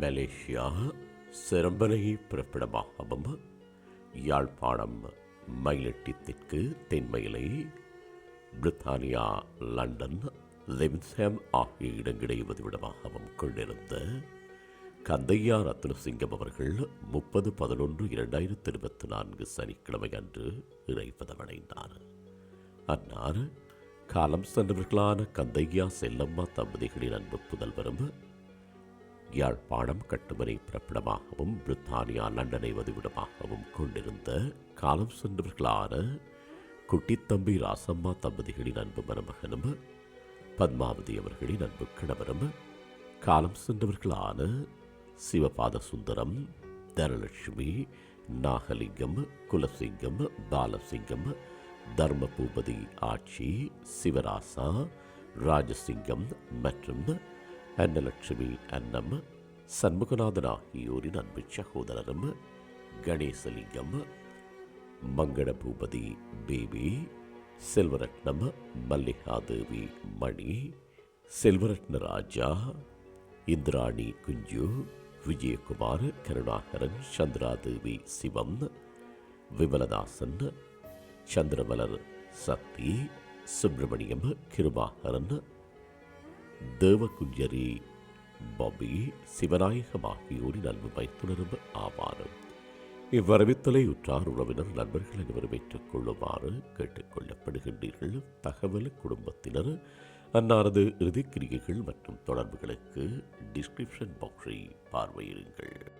Malaysia சிறம்பனை பிறப்பிடமாகவும் யாழ்ப்பாணம் மயிலட்டி தெற்கு தென்மயிலை பிரித்தானியா லண்டன் லெவின்சாம் ஆகிய இடங்களை உதவிடமாகவும் கொண்டிருந்த கந்தையா ரத்னசிங்கம் அவர்கள் முப்பது பதினொன்று இரண்டாயிரத்தி இருபத்தி நான்கு சனிக்கிழமை அன்று இறைப்பதமடைந்தார் அன்னார் காலம் சென்றவர்களான கந்தையா செல்லம்மா தம்பதிகளின் அன்பு புதல்வரும் யாழ்ப்பாணம் கட்டுமனை பிறப்பிடமாகவும் பிரித்தானியா லண்டனை வதிவிடமாகவும் கொண்டிருந்த காலம் சென்றவர்களான குட்டித்தம்பி ராசம்மா தம்பதிகளின் அன்பு மருமகனும் பத்மாவதி அவர்களின் அன்பு கணவரும் காலம் சென்றவர்களான சிவபாத சுந்தரம் தனலட்சுமி நாகலிங்கம் குலசிங்கம் பாலசிங்கம் தர்மபூபதி ஆட்சி சிவராசா ராஜசிங்கம் மற்றும் அன்னலட்சுமி அன்னம் சண்முகநாதன் ஆகியோரின் அன்பு சகோதரரும் கணேசலிங்கம் மங்கள பூபதி பேபி செல்வரட்னம் மல்லிகாதேவி மணி செல்வரட்ன ராஜா இந்திராணி குஞ்சு விஜயகுமார் கருணாகரன் சந்திராதேவி சிவம் விமலதாசன் சந்திரமலர் சக்தி சுப்பிரமணியம் கிருபாகரன் தேவகுஞ்சரி பபி சிவநாயகம் ஆகியோரின் அன்பு மைத்துணரும் ஆவாரம். இவ்வரவித்தலை உற்றார் உறவினர் நண்பர்கள் அனைவரும் ஏற்றுக் கொள்ளுமாறு கேட்டுக்கொள்ளப்படுகின்றீர்கள். தகவல் குடும்பத்தினர் அன்னாரது இறுதிக்கிரியைகள் மற்றும் தொடர்புகளுக்கு டிஸ்கிரிப்ஷன் பாக்ஸை பார்வையிடுங்கள்.